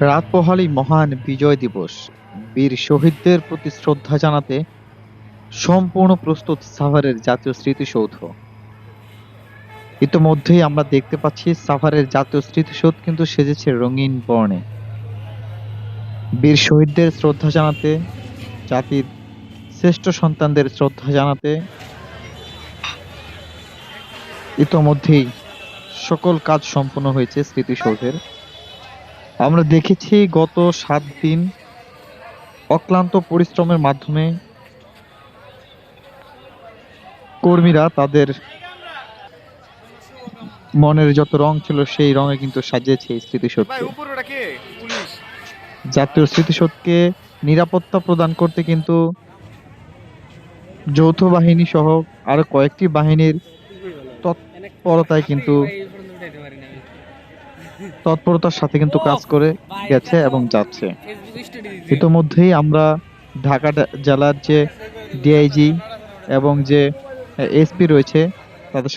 রাত পোহালেই মহান বিজয় দিবস। বীর শহীদদের প্রতি শ্রদ্ধা জানাতে সম্পূর্ণ প্রস্তুত সাভারের জাতীয় স্মৃতিসৌধ। ইতোমধ্যেই আমরা দেখতে পাচ্ছি সাভারের জাতীয় স্মৃতিসৌধ কিন্তু সেজেছে রঙিন বর্ণে। বীর শহীদদের শ্রদ্ধা জানাতে, জাতির শ্রেষ্ঠ সন্তানদের শ্রদ্ধা জানাতে ইতোমধ্যেই সকল কাজ সম্পন্ন হয়েছে স্মৃতিসৌধের। আমরা দেখেছি গত সাত দিন অক্লান্ত পরিশ্রমের মাধ্যমে কর্মীরা তাদের মনের যত রং ছিল সেই রঙে কিন্তু সাজিয়েছে এই স্মৃতিসৌধকে জাতীয় স্মৃতিসৌধকে নিরাপত্তা প্রদান করতে কিন্তু যৌথ বাহিনী সহ আরও কয়েকটি বাহিনীর তৎপরতায় কিন্তু তৎপরতার সাথে কিন্তু কাজ করে গেছে এবং যাচ্ছে। ইতোমধ্যেই আমরা ঢাকা জেলার যে ডিআইজি এবং যে এসপি রয়েছে, তাদের